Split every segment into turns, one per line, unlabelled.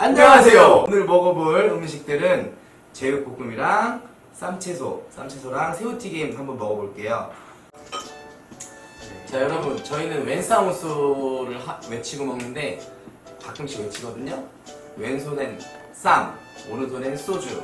안녕하세요. 오늘 먹어볼 음식들은 제육볶음이랑 쌈채소, 쌈채소랑 새우튀김 한번 먹어볼게요. 자 여러분 저희는 왼싸우소를 하- 외치고 먹는데 가끔씩 외치거든요. 왼손엔 쌈, 오른손엔 소주.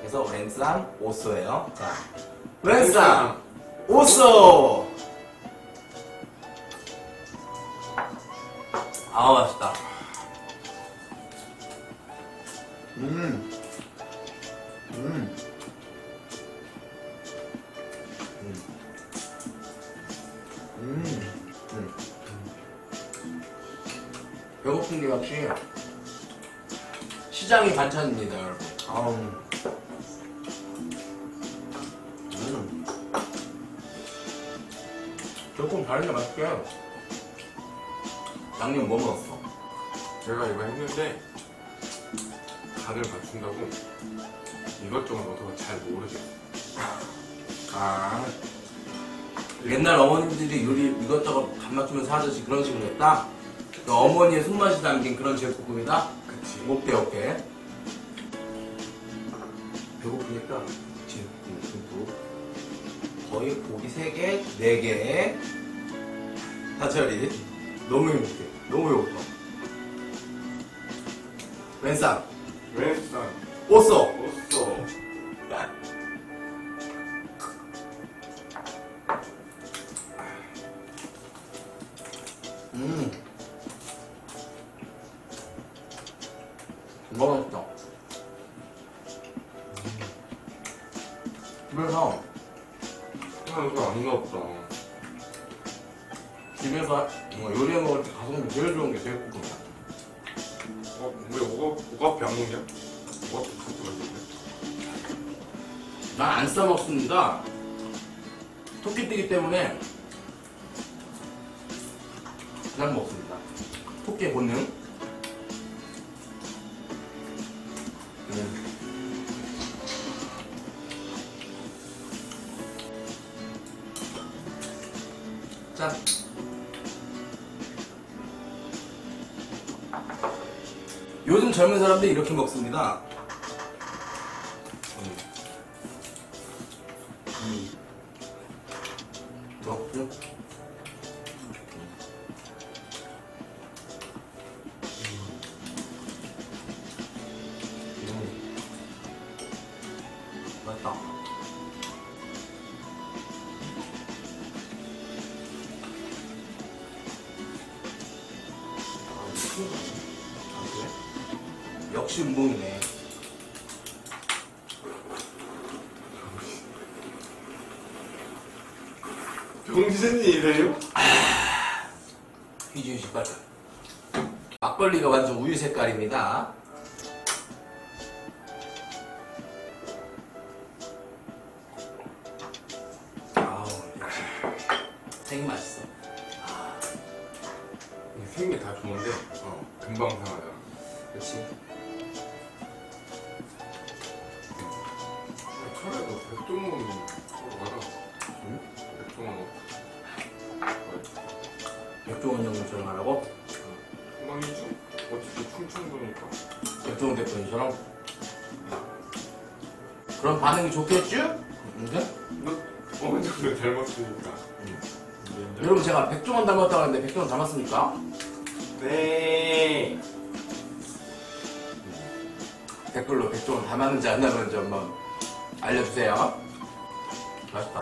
그래서 왼쌈 오쏘예요. 자 왼쌈 오쏘. 아 맛있다. 음. 음. 음. 음. 배고픈 게 역시 시장이 반찬입니다, 여러분. 아우. 음. 조금 다른데 맛있게. 양념 뭐 먹었어?
제가 이거 했는데 간을 맞춘다고 이것저것 넣어서 잘 모르겠어요.
아. 옛날 어머님들이 요리 이것저것 간 맞추면서 하듯이 그런 식으로 했다? 그 어머니의 손맛이 담긴 그런 제육볶음이다?
그치.
오케이, 오케이. 배고프니까 제육볶음도 거의 고기 3개, 4개. 사철이 너무 행복해. 너무 배고파. 왼쌈,
왼산
오쏘.
오쏘
음. 너무 맛있다. 집에서,
하나도 아닌가 보다.
집에서 뭐 요리해 먹을 때 가성비 제일 좋은 게 제육볶음이야.
어, 왜 오가 오가피 안 먹냐? 오가피 진짜 맛있는데.
난안 싸먹습니다. 토끼띠기 때문에 그냥 먹습니다. 토끼의 본능. 음. 짠. 요즘 젊은 사람들이 이렇게 먹습니다. 음. 맛있다. 역시 운동이네.
병신이 이래요?
휘지휘지 빠져. 막걸리가 완전 우유 색깔입니다.
백종원 하러 가라.
응?
백종원
백종원 형님처럼 하라고?
금방이죠? 어차피 충청도니까.
백종원 대표님처럼? 그럼 반응이 좋겠죠? 근데?
너 어머니 를 닮았으니까.
여러분 제가 백종원 닮았다고 했는데 백종원 닮았습니까?
네.
댓글로 백종원 닮았는지 안 닮았는지 한번 알려주세요. 맛있다.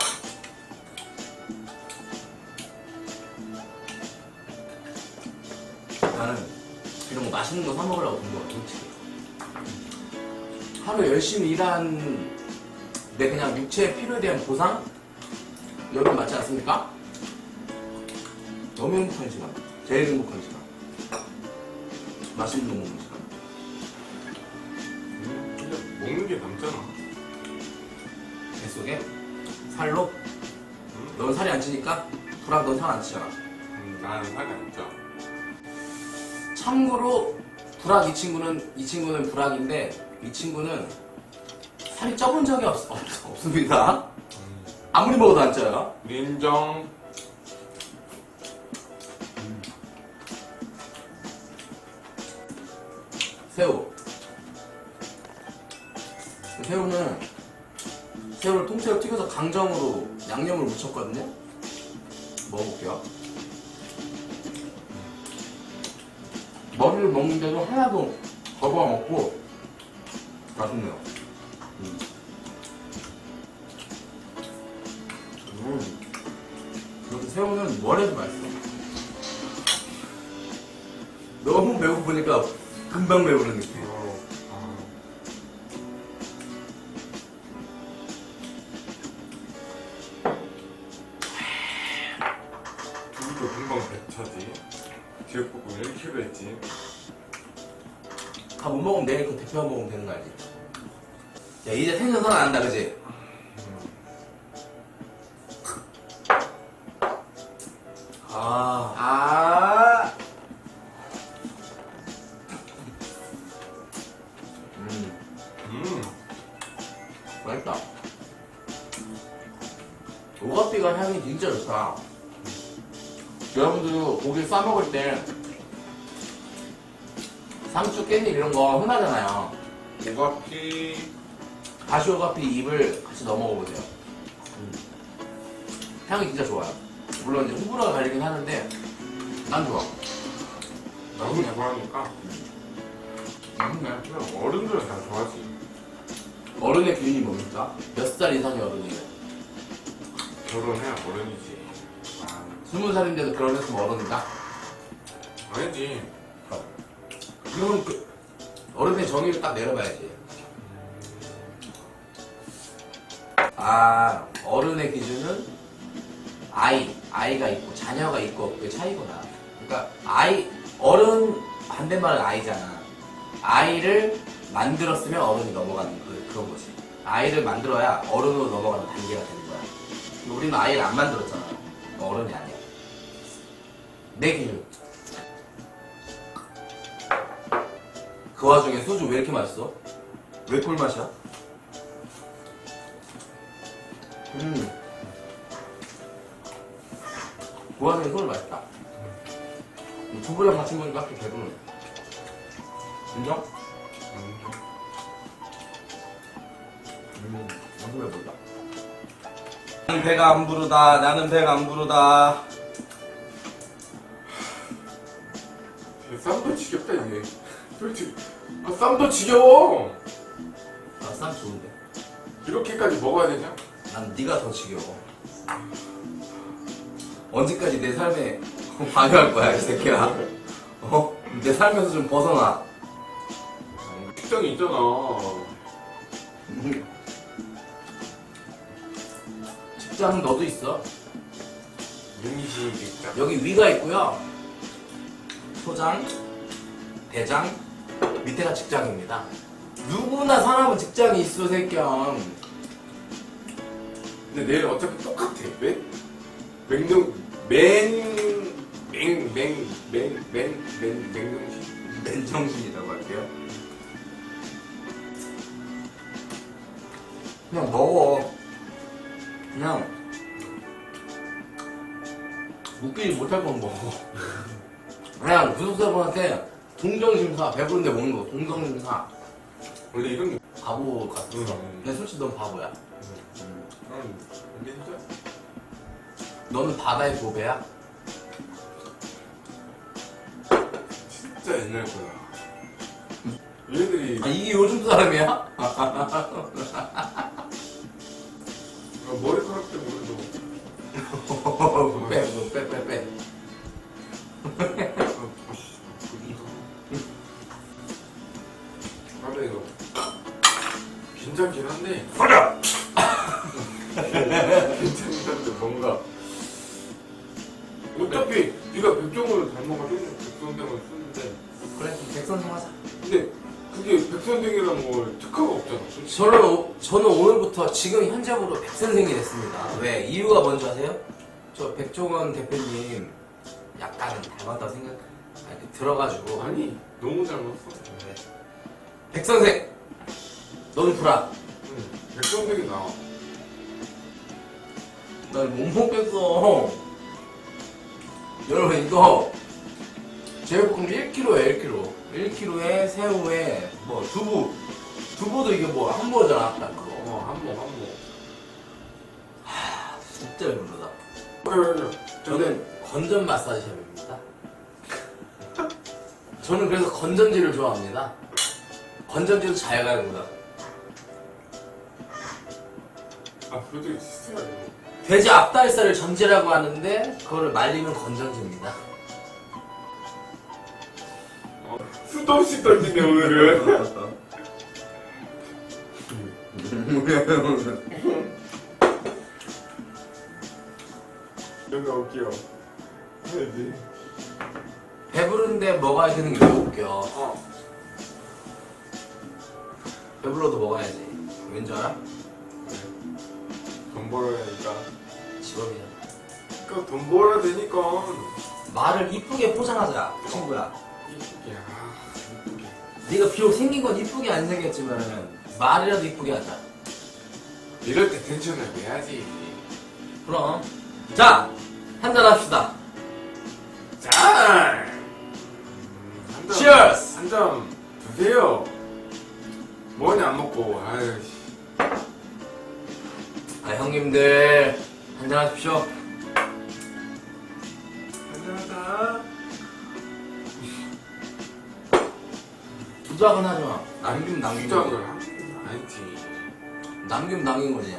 나는 이런 거 맛있는 거 사 먹으려고 돈 거야, 솔직히. 하루 열심히 일한 내 그냥 육체의 필요에 대한 보상? 여러분 맞지 않습니까? 너무 행복한 시간. 제일 행복한 시간. 맛있는 거 먹는 시간.
음, 근데 먹는 게 남잖아.
뱃속에 살로
응?
넌 살이 안 찌니까 불안 넌살 안 찌잖아
음, 나는 살이 안 쪄.
참고로 불악 이 친구는 이 친구는 불악인데 이 친구는 살이 쪄본 적이 없, 없, 없습니다
음,
아무리 먹어도 안 쪄요
인정.
새우. 새우는 새우를 통째로 튀겨서 강정으로 양념을 묻혔거든요. 먹어볼게요. 머리를 먹는데도 하나도 거부감 없고 맛있네요. 음. 음. 그리고 새우는 뭘 해도 맛있어. 너무 배고프니까 금방 배부른 느낌. 야 이제 텐션 안 한다 그지? 아, 아. 음,
음.
맛있다. 오가피가 향이 진짜 좋다. 여러분들도 고기 싸 먹을 때 상추, 깻잎 이런 거 흔하잖아요.
오가피.
다시 오가피 잎을 같이 넣어 먹어보세요. 음. 향이 진짜 좋아요. 물론 이제 호불호가 갈리긴 하는데 난 좋아.
너무 좋아하니까.
맛있네.
그냥 어른들은 다 좋아하지.
어른의 기준이 뭡니까? 몇 살 이상의 어른이에요?
결혼해야 어른이지. 아,
스무 살인데도 결혼했으면 어른이다?
아니지.
그러면 그 어른의 정의를 딱 내려봐야지. 아, 어른의 기준은 아이, 아이가 있고 자녀가 있고 없고의 차이구나. 그러니까 아이, 어른 반대말은 아이잖아. 아이를 만들었으면 어른이 넘어가는 그, 그런 거지. 아이를 만들어야 어른으로 넘어가는 단계가 되는 거야. 근데 우리는 아이를 안 만들었잖아. 어른이 아니야. 내 기준. 그 와중에 소주 왜 이렇게 맛있어? 왜 꿀맛이야? 음. 그 와중에 소주 맛있다. 음, 두부랑 같이 먹으니까 또 배부르네. 인정?
음.
음, 엄청 배부르다. 나는 배가 안 부르다. 나는 배가 안 부르다.
쌈도 지겹다 이제. 솔직히 아, 쌈도 지겨워.
나쌈 좋은데.
이렇게까지 먹어야 되냐?
난 네가 더 지겨워. 언제까지 내 삶에 방해할 거야, 이 새끼야? 어? 내 삶에서 좀 벗어나.
특정이 있잖아.
직장은 너도 있어.
이미지 직장.
여기 위가 있고요. 소장, 대장, 밑에가 직장입니다. 누구나 사람은 직장이 있어, 새끼야.
근데 내일 어차피 똑같아. 왜? 맹령 맨, 맹, 맹, 맹, 맹, 맹, 맹령신.
맨정신이라고 할게요. 그냥 먹어. 그냥 웃기지 못할 건 먹어. 그냥 구독자분한테 동정심사 배부른데 먹는 거 동정심사
원래 이런 게.
바보 같았어.
음.
근데 솔직히 넌 바보야.
난 근데 진짜
너는 바다의 보배야.
진짜 옛날 거야. 얘네들이
아, 이게 요즘 사람이야?
아, 머리카락 때문에
빼, 뭐, 빼, 빼, 빼.
어차피 네가 백종원을 닮아가지고 백선생을 쓰는데
그래, 백선생 하자.
근데 그게 백선생이라는 걸 특화가 없잖아 솔직히
저는, 오- 저는 오늘부터 지금 현재으로 백선생이 됐습니다. 왜? 이유가 뭔지 아세요? 저 백종원 대표님 약간 닮았다고 생각, 아니, 들어가지고.
아니 너무 닮았어
네. 백선생! 넌 불안.
응 백선생이 나와
난못 먹겠어. 여러분, 이거 제육볶음 1kg에 1kg. 1kg에 새우에 뭐 두부 두부도 이게 뭐 한보잖아 아까 그거
어, 한몫, 한몫.
진짜 배부르다
저는
저는 건전 마사지 샵입니다 저는 그래서 건전지를 좋아합니다 건전지도 잘 가는구나
아, 그래도 있어요.
돼지 앞다리살을 전지라고 하는데 그거를 말리면 건전지입니다
수도 없이 던지네, 오늘은. 뭔가 웃겨. 해야지.
배부른데 먹어야 되는 게 너무 웃겨
어.
배불러도 먹어야지 왠 줄 알아?
돈 벌어야 하니까.
직업이야
그러니까 돈 벌어야 되니까.
말을 이쁘게 포장하자 친구야
이쁘게, 아, 이쁘게.
네가 비록 생긴 건 이쁘게 안 생겼지만 말이라도 이쁘게 하자
이럴 때 텐션을 내야지.
그럼 자 한잔 합시다
자! 한 잔.
Cheers!
한잔 드세요. 뭐냐, 안 먹고. 아유, 씨.
아 형님들 한잔 하십시오
한잔 하자.
주작은 하지 마 남김 남긴 거지
주작을 아니지.
남김 남긴 거지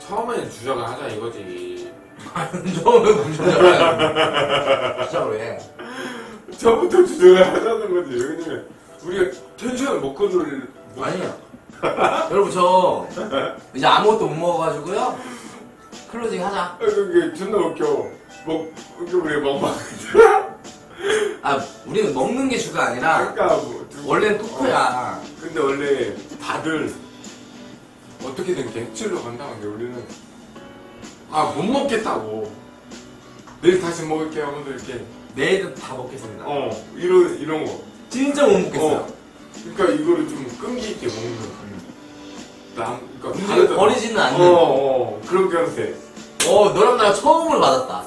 처음에는 주작을 하자 이거지.
처음에 무슨 주작을 주작을 해
처음부터 주작을 하자는 거지. 왜냐면 우리가 텐션을 못 컨트롤. 못-
아니야 여러분 저 이제 아무것도 못 먹어가지고요 클로징 하자
아, 그게 존나 웃겨. 먹, 웃겨 그래, 먹방.
아 우리는 먹는 게 주가 아니라
그러니까 뭐. 두-
원래는
어.
토크야
근데 원래 다들 어떻게든 객실로 간다는 게 우리는 아 못 먹겠다고 내일 다시 먹을게 하면서 이렇게
내일은 다 먹겠습니다
어 이런 이런 거
진짜 못 먹겠어요
어. 그러니까 이거를 좀 끈기 있게 먹는 남 그러니까
근데
다르잖아.
버리지는 않는.
어, 어 그런 견세
어 너랑 나랑 처음으로 맞았다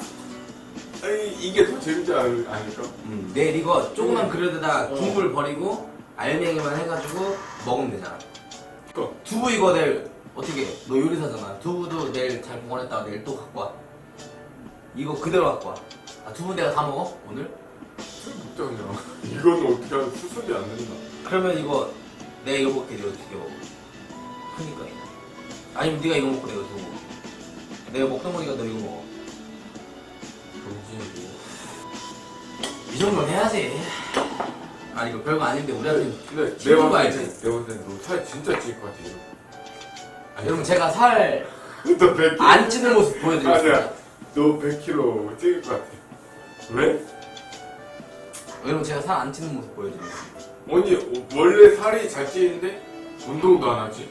아니 이게 더 재밌지 않, 않을까?
음, 내일 이거 조그만
음.
그릇에다
어.
국물 버리고 알맹이만 해가지고 먹으면 되잖아
그러니까
두부 이거 내일 어떻게 해? 너 요리사잖아 두부도 내일 잘 보관했다가 내일 또 갖고 와 이거 그대로 갖고 와 아, 두부 내가 다 먹어? 오늘?
술 먹자 그냥 이거는 어떻게 하면 수습이 안 된다
그러면 이거 내가 이거 먹게 내가 두개 먹어 그니까 아니면 네가 이거 먹고 내가 두고 먹어. 내가 먹던 거니까 너 이거 먹어.
정신이고
이 정도는 해야지. 아니 이거 별거 아닌데 우리한테
근데 내가
거
봤을
알지?
때 내가 봤을 때너살 진짜 찔것 같아 이거
여러분 제가 살 안
너 100kg
찌는 모습 보여드리겠습니다.
아니야 너 100kg 찍을 것 같아. 왜?
여러분 제가 살 안 찌는 모습 보여드리겠습니다.
어, 원래 살이 잘 찌는데? 운동도 안 하지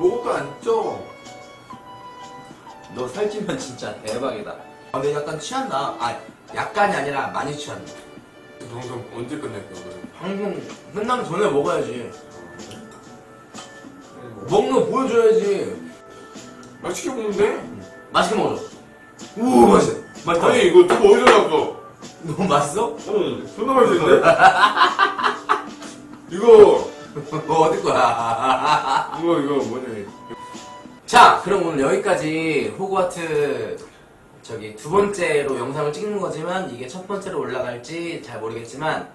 먹어도 안 쪄
너 살찌면 진짜 대박이다 아, 근데 약간 취한다 아 약간이 아니라 많이 취한다
방송 언제 끝낼 거야 그럼?
방송 끝나기 전에 먹어야지
뭐,
먹는 거 보여줘야지
맛있게 먹는데?
맛있게 먹어줘 오 맛있어 맛있다
아니 이거 누가 어디서 났어?
너무 맛있어?
응 존나 맛있는데? 이거
어, 어디 거야?
이거 이거 뭐냐
자 그럼 오늘 여기까지 호그와트 저기 두 번째로 영상을 찍는 거지만 이게 첫 번째로 올라갈지 잘 모르겠지만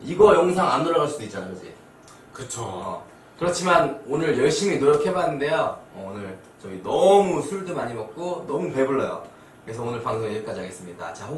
이거 영상 안 올라갈 수도 있잖아 그지?
그쵸.
어, 그렇지만 오늘 열심히 노력해봤는데요. 어, 오늘 저희 너무 술도 많이 먹고 너무 배불러요. 그래서 오늘 방송 여기까지 하겠습니다. 자, 호-